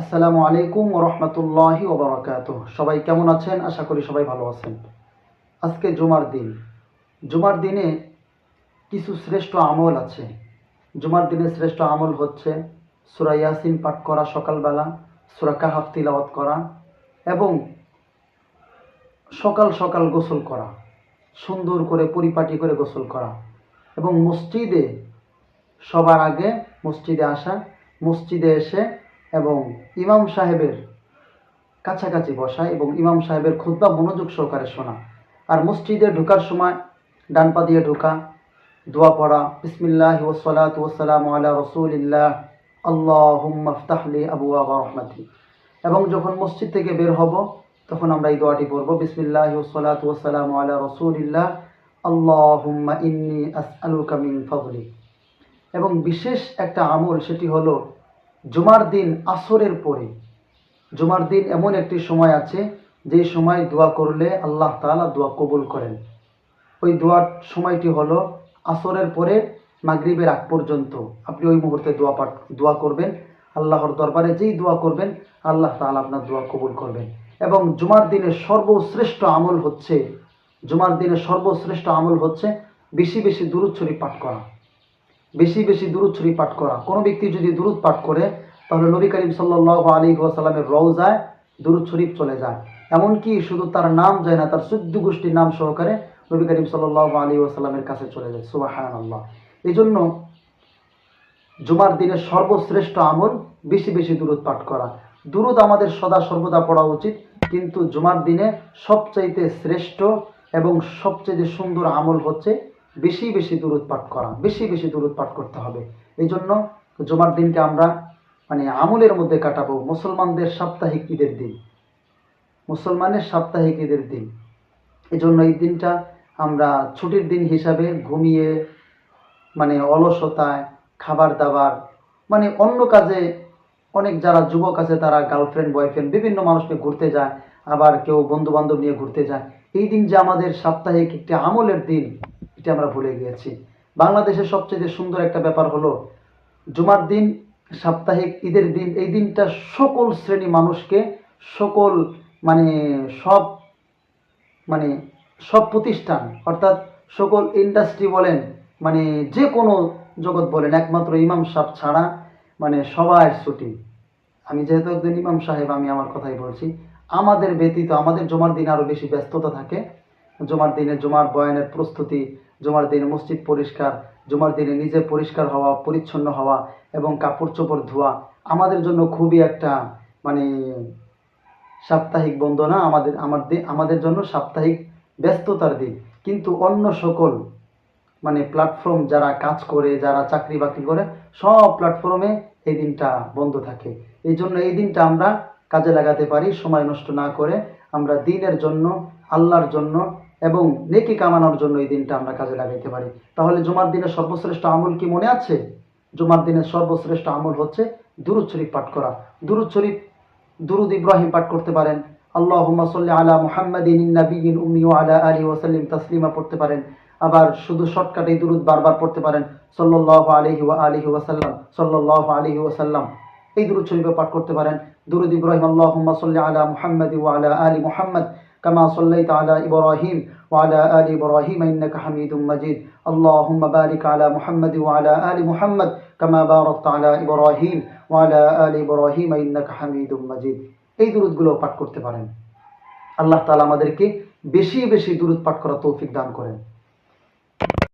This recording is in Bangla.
আসসালামু আলাইকুম রহমতুল্লাহি ওবরাকাত সবাই কেমন আছেন? আশা করি সবাই ভালো আছেন। আজকে জুমার দিন। জুমার দিনে কিছু শ্রেষ্ঠ আমল আছে। জুমার দিনে শ্রেষ্ঠ আমল হচ্ছে সুরা ইয়াসিন পাঠ করা সকালবেলা, সুরা কাহাফ তিলাওয়াত করা এবং সকাল সকাল গোসল করা, সুন্দর করে পরিপাটি করে গোসল করা এবং মসজিদে সবার আগে মসজিদে আসা, মসজিদে এসে এবং ইমাম সাহেবের কাছাকাছি বসা এবং ইমাম সাহেবের খুদ্া মনোযোগ সহকারে শোনা। আর মসজিদে ঢোকার সময় ডান পা দিয়ে ঢোকা, দোয়া পড়া, বিসমিল্লাহ ওসলাত ওসালাম আলা রসুলিল্লাহ আল্লাহ মফতাহলি আবু আবা রহমাতি। এবং যখন মসজিদ থেকে বের হব, তখন আমরা এই দোয়াটি পড়ব, বিসমিল্লাহ ওসলাত ওসালাম আলা রসুলিল্লাহ, আল্লাহুম্মা ইন্নি আসআলুকা মিন ফজলি এবং বিশেষ একটা আমল সেটি হলো জুমার দিন আসরের পরে, জুমার দিন এমন একটি সময় আছে, যে সময় দোয়া করলে আল্লাহ তাআলা দোয়া কবুল করেন। ওই দোয়ার সময়টি হলো আসরের পরে মাগরিবের আগ পর্যন্ত। আপনি ওই মুহূর্তে দোয়া পাঠ, দোয়া করবেন, আল্লাহর দরবারে যেই দোয়া করবেন, আল্লাহ তাআলা আপনার দোয়া কবুল করবেন। এবং জুমার দিনের সর্বশ্রেষ্ঠ আমল হচ্ছে, জুমার দিনের সর্বশ্রেষ্ঠ আমল হচ্ছে বেশি বেশি দুরুদ শরীফ পাঠ করা। বেশি বেশি দুরুদ শরীফ পাঠ করা। কোনো ব্যক্তি যদি দুরুদ পাঠ করে, তাহলে নবী করিম সাল্লাহ আলী ওয়াসাল্লামের রওজায় দুরুদ শরীফ চলে যায়। এমনকি শুধু তার নাম যায় না, তার চোদ্দ গোষ্ঠীর নাম সহকারে নবী করিম সাল্লাহ আলী ওয়াসাল্লামের কাছে চলে যায়। সুবাহান আল্লাহ এই জন্য জুমার দিনে সর্বশ্রেষ্ঠ আমল বেশি বেশি দূরত পাঠ করা। দুরুদ আমাদের সদা সর্বদা পড়া উচিত, কিন্তু জুমার দিনে সবচাইতে শ্রেষ্ঠ এবং সবচেয়ে সুন্দর আমল হচ্ছে বেশি বেশি দূরত পাঠ করা, বেশি বেশি দূরত পাঠ করতে হবে। এই জন্য জুমার দিনকে আমরা মানে আমলের মধ্যে কাটাবো। মুসলমানদের সাপ্তাহিক ঈদের দিন। মুসলমানের সাপ্তাহিক ঈদের দিন। এই জন্য এই দিনটা আমরা ছুটির দিন হিসাবে ঘুমিয়ে মানে অলসতায়, খাবার দাবার মানে অন্য কাজে অনেক যারা যুবক আছে, তারা গার্লফ্রেন্ড বয়ফ্রেন্ড বিভিন্ন মানুষকে ঘুরতে যায়, আবার কেউ বন্ধু বান্ধব নিয়ে ঘুরতে যায়। এই দিন যে আমাদের সাপ্তাহিক একটি আমলের দিন এটা আমরা ভুলে গিয়েছি। বাংলাদেশের সবচেয়ে সুন্দর একটা ব্যাপার হলো, জুমার দিন, সাপ্তাহিক ঈদের দিন, এই দিনটা সকল শ্রেণি মানুষকে, সকল মানে সব মানে সব প্রতিষ্ঠান, অর্থাৎ সকল ইন্ডাস্ট্রি বলেন মানে যে কোনো জগৎ বলেন, একমাত্র ইমাম সাহেব ছাড়া মানে সবাই ছুটি। আমি যেহেতু একজন ইমাম সাহেব, আমি আমার কথাই বলছি। আমাদের ব্যতীত, আমাদের জমার দিন আরও বেশি ব্যস্ততা থাকে। জমার দিনে জমার বয়ানের প্রস্তুতি জমার দিনে মসজিদ পরিষ্কার, জমার দিনে নিজে পরিষ্কার হওয়া, পরিচ্ছন্ন হওয়া এবং কাপড় চোপড় ধোয়া আমাদের জন্য খুবই একটা মানে সাপ্তাহিক বন্ধ না? আমাদের আমাদের আমাদের জন্য সাপ্তাহিক ব্যস্ততার দিন। কিন্তু অন্য সকল মানে প্ল্যাটফর্ম যারা কাজ করে, যারা চাকরি বাকরি করে, সব প্ল্যাটফর্মে এই দিনটা বন্ধ থাকে। এই জন্য এই দিনটা আমরা কাজে লাগাতে পারি, সময় নষ্ট না করে। আমরা দিনের জন্য, আল্লাহর জন্য এবং নেকি কামানোর জন্য এই দিনটা আমরা কাজে লাগাইতে পারি। তাহলে জুমার দিনের সর্বশ্রেষ্ঠ আমল কি মনে আছে? জুমার দিনের সর্বশ্রেষ্ঠ আমল হচ্ছে দুরুদ শরীফ পাঠ করা। দুরুদ শরীফ, দুরুদ ইব্রাহিম পাঠ করতে পারেন। আল্লাহ সাল্লি আলা মুহাম্মাদিন নবীন উম্মি আলা আলী ওসাল্লিম তাসলিমা পড়তে পারেন। আবার শুধু শর্টকাটে দুরুদ বারবার পড়তে পারেন। সাল্লাহ আলহি ওয়া আলহি ওয়াসাল্লাম সাল্লাহ আলহি ওয়াসাল্লাম এই দুরুদ শরীফে পাঠ করতে পারেন। দুরুদ ইব্রাহিম আল্লাহ সাল্লি আলা মুহাম্মদ ওয়া আলা আলী মুহাম্মদ كما صليت على إبراهيم وعلى آل إبراهيم إنك حميد مجيد اللهم بارك على محمد وعلى آل محمد كما باركت على إبراهيم وعلى آل إبراهيم إنك حميد مجيد এই দুরুদগুলো পাঠ করতে পারেন আল্লাহ তাআলা আমাদেরকে বেশি বেশি দুরুদ পাঠ করা তৌফিক দান করেন